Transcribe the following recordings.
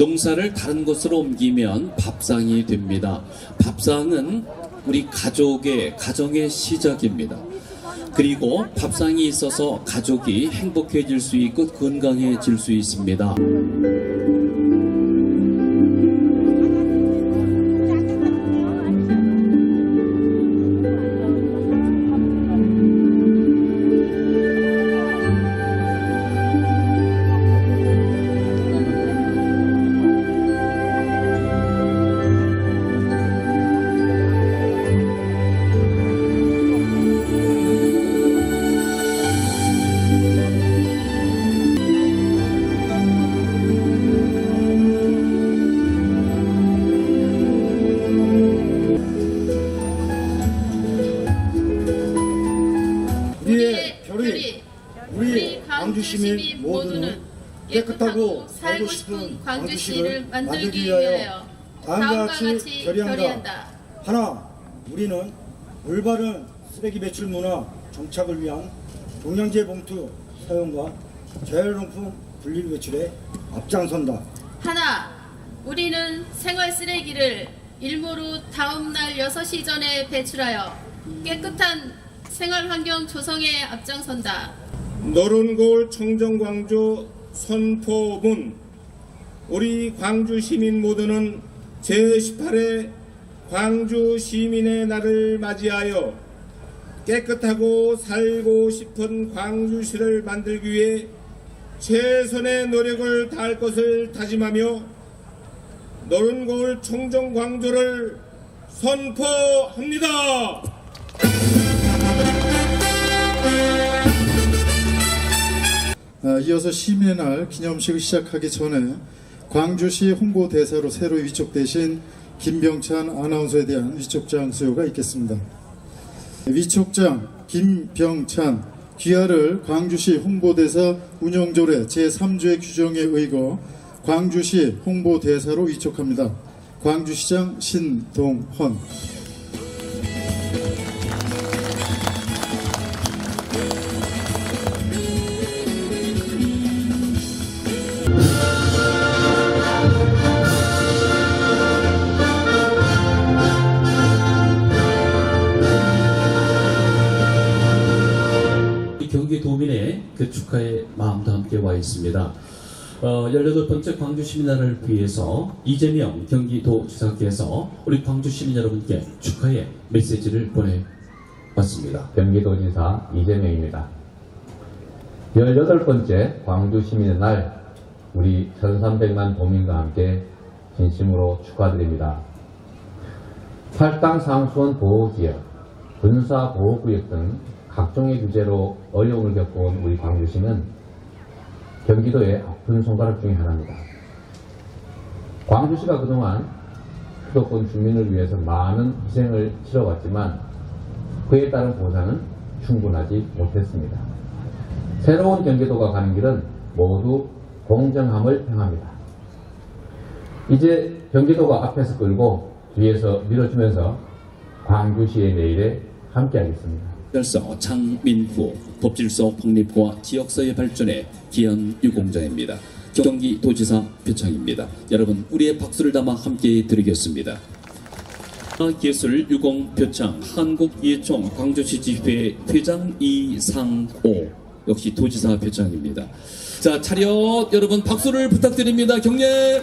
농사를 다른 곳으로 옮기면 밥상이 됩니다. 밥상은 우리 가족의 가정의 시작입니다. 그리고 밥상이 있어서 가족이 행복해질 수 있고 건강해질 수 있습니다. 시민 모두는 깨끗하고 살고 싶은 광주시를 만들기 위하여 다음과 같이 결의한다. 하나, 우리는 올바른 쓰레기 배출 문화 정착을 위한 종량제 봉투 사용과 재활용품 분리 배출에 앞장선다. 하나, 우리는 생활 쓰레기를 일모로 다음 날 6시 전에 배출하여 깨끗한 생활 환경 조성에 앞장선다. 노른골 청정광주 선포문 우리 광주 시민 모두는 제18회 광주 시민의 날을 맞이하여 깨끗하고 살고 싶은 광주시를 만들기 위해 최선의 노력을 다할 것을 다짐하며 노른골 청정광주를 선포합니다. 이어서 시민의 날 기념식을 시작하기 전에 광주시 홍보대사로 새로 위촉되신 김병찬 아나운서에 대한 위촉장 수요가 있겠습니다. 위촉장 김병찬 귀하를 광주시 홍보대사 운영조례 제3조의 규정에 의거 광주시 홍보대사로 위촉합니다. 광주시장 신동헌 함께 와 있습니다. 어, 18번째 광주 시민날을 위해서 이재명 경기도지사께서 우리 광주 시민 여러분께 축하의 메시지를 보내왔습니다. 경기도지사 이재명입니다. 18번째 광주 시민의 날 우리 1300만 도민과 함께 진심으로 축하드립니다. 탈당 상수원 보호구역 등 각종의 규제로 어려움을 겪어온 우리 광주시는 경기도의 아픈 손가락 중에 하나입니다. 광주시가 그동안 수도권 주민을 위해서 많은 희생을 치러왔지만 그에 따른 보상은 충분하지 못했습니다. 새로운 경기도가 가는 길은 모두 공정함을 향합니다. 이제 경기도가 앞에서 끌고 뒤에서 밀어주면서 광주시의 내일에 함께하겠습니다. 법질서 확립과 지역사회 발전에 기한 유공자입니다. 경기도지사 표창입니다. 여러분 우리의 박수를 담아 함께 드리겠습니다. 예술 유공 표창 한국예총 광주시 지회 회장 이상호 역시 도지사 표창입니다. 자 차렷 여러분 박수를 부탁드립니다. 경례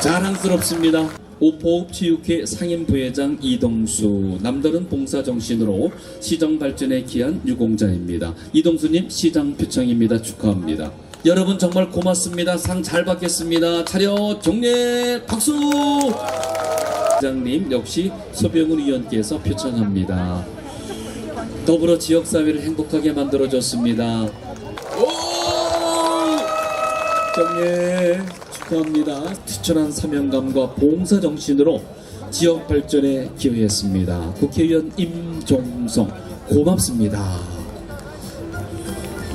자랑스럽습니다. 오포읍체육회 상임부회장 이동수 남다른 봉사정신으로 시정 발전에 기한 유공자입니다. 이동수님 시장 표창입니다. 축하합니다. 여러분 정말 고맙습니다. 상 잘 받겠습니다. 차렷 경례 박수. 회장님 역시 소병훈 의원께서 표창합니다. 더불어 지역사회를 행복하게 만들어줬습니다. 오! 경례 축하합니다. 투철한 사명감과 봉사 정신으로 지역 발전에 기여했습니다. 국회의원 임종성 고맙습니다.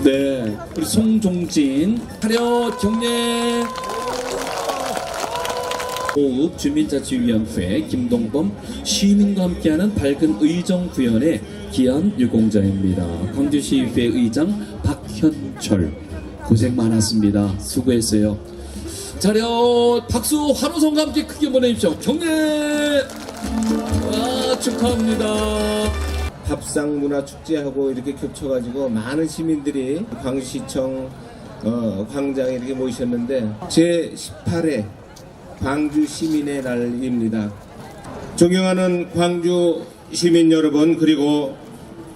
네, 우리 송종진 차렷 경례 호흡 주민자치위원회 김동범 시민과 함께하는 밝은 의정 구현의 기한 유공자입니다. 광주시의회 의장 박현철 고생 많았습니다. 수고했어요. 차렷 박수 환호성과 함께 크게 보내십시오. 경례. 와 축하합니다. 밥상 문화 축제하고 이렇게 겹쳐가지고 많은 시민들이 광주시청 어, 광장에 이렇게 모이셨는데 제 18회 광주 시민의 날입니다. 존경하는 광주 시민 여러분 그리고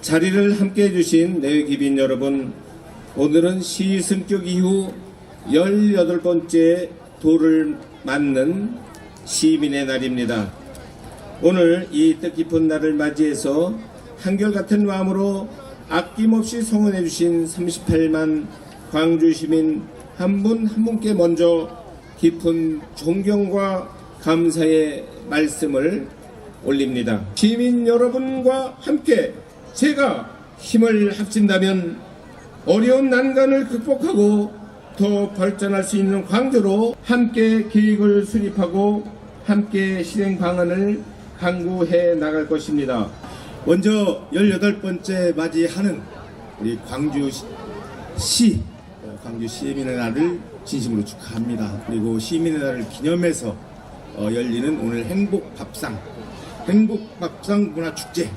자리를 함께 해주신 내외 기빈 여러분 오늘은 시 승격 이후 18번째 도를 맞는 시민의 날입니다. 오늘 이 뜻깊은 날을 맞이해서 한결같은 마음으로 아낌없이 성원해 주신 38만 광주 시민 한 분한 분께 먼저 깊은 존경과 감사의 말씀을 올립니다. 시민 여러분과 함께 제가 힘을 합친다면 어려운 난관을 극복하고 더 발전할 수 있는 광주로 함께 계획을 수립하고 함께 실행 방안을 강구해 나갈 것입니다. 먼저 18번째 맞이하는 우리 광주시 어, 광주 시민의 날을 진심으로 축하합니다. 그리고 시민의 날을 기념해서 어, 열리는 오늘 행복 밥상 행복 밥상 문화 축제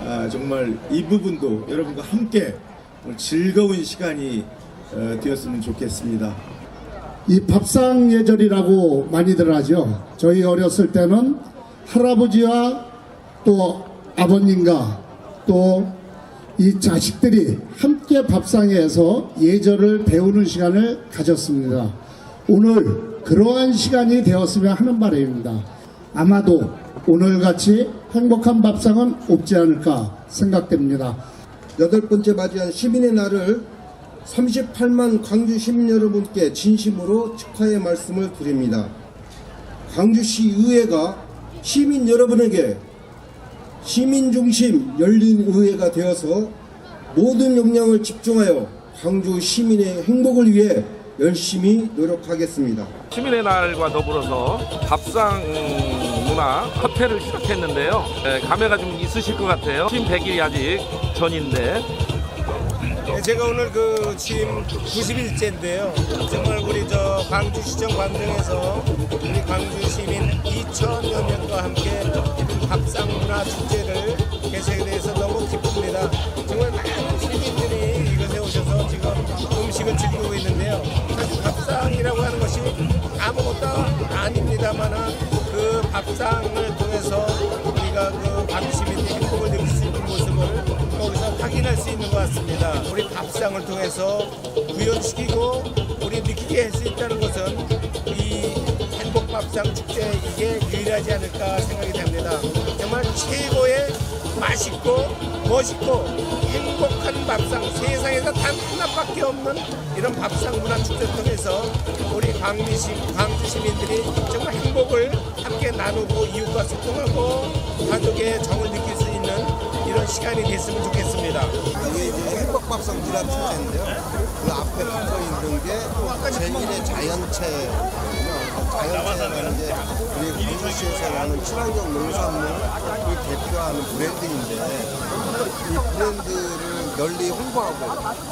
아, 정말 이 부분도 여러분과 함께 즐거운 시간이 어, 되었으면 좋겠습니다. 이 밥상 예절이라고 많이들 하죠. 저희 어렸을 때는 할아버지와 또 아버님과 또 이 자식들이 함께 밥상에서 예절을 배우는 시간을 가졌습니다. 오늘 그러한 시간이 되었으면 하는 바람입니다. 아마도 오늘같이 행복한 밥상은 없지 않을까 생각됩니다. 여덟 번째 맞이한 시민의 날을 38만 광주 시민 여러분께 진심으로 축하의 말씀을 드립니다. 광주시 의회가 시민 여러분에게 시민 중심 열린 의회가 되어서 모든 역량을 집중하여 광주 시민의 행복을 위해 열심히 노력하겠습니다. 시민의 날과 더불어서 밥상 음, 문화 협회를 시작했는데요. 네, 감회가 좀 있으실 것 같아요. 팀 100일이 아직 전인데 네, 제가 오늘 그 취임 90일째인데요. 정말 우리 저 광주시청 광장에서 우리 광주 시민 2천여 명과 함께 밥상 문화 축제를 개최에 대해서 너무 기쁩니다. 정말 많은 시민들이 이곳에 오셔서 지금 음식을 즐기고 있는데요. 사실 밥상이라고 하는 것이 아무것도 아닙니다만은 그 밥상을 통해서 확인할 수 있는 것 같습니다. 우리 밥상을 통해서 구현시키고 우리 느끼게 할 수 있다는 것은 이 행복 밥상 축제 이게 유일하지 않을까 생각이 됩니다. 정말 최고의 맛있고 멋있고 행복한 밥상 세상에서 단 하나밖에 없는 이런 밥상 문화 축제 통해서 우리 광주시 광주 시민들이 정말 행복을 함께 나누고 이웃과 소통하고 가족의 정을 느낄 수 이런 시간이 됐으면 좋겠습니다. 이게 이제 행복밥상 문화 축제인데요. 그 앞에 붙어 있는 게 제1의 자연체. 자연체는 이제 우리 광주시에서 나는 친환경 농산물을 대표하는 브랜드인데 이 브랜드를 널리 홍보하고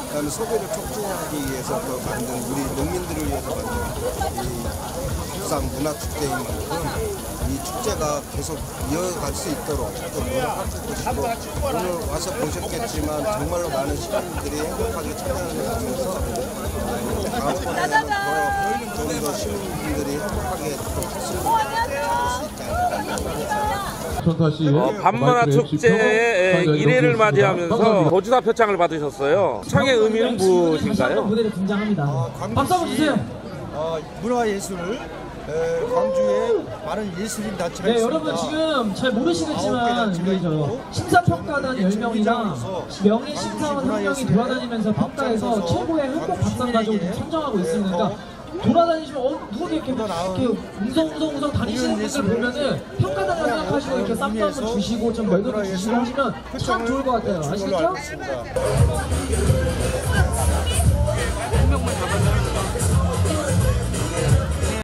그다음에 소비를 촉진하기 위해서 또 만든 우리 농민들을 위해서 만든 이 밥상 문화 축제인 만큼 이 축제가 계속 이어갈 수 있도록 또 노력할 것이고 오늘 와서 보셨겠지만 정말로 많은 시민들이 행복하게 참여하는 가운데서 다음번에는 더좀더 시민분들이 행복하게 또할수 있지 않을까 어, 밤문화 축제의 1회를 맞이하면서 도지사 표창을 받으셨어요. 창의 의미는 무엇인가요? 등장합니다. 박수 한번 주세요. 어, 문화예술을 에, 광주에 많은 예술인 단체가 네, 있습니다. 여러분 지금 잘 모르시겠지만 우리 저 심사평가단 10명이랑 명예 심사원 1명이 돌아다니면서 평가해서 최고의 행복 밥상 가족을 선정하고 있습니다. 그러니까 돌아다니시면 어, 누가 이렇게 이렇게 웅성웅성웅성 다니시는 분들 보면은 평가단을 생각하시고 이렇게 쌈도 한번 주시고 좀 면도도 주시고 하시면 참 좋을 것 같아요. 아시겠죠?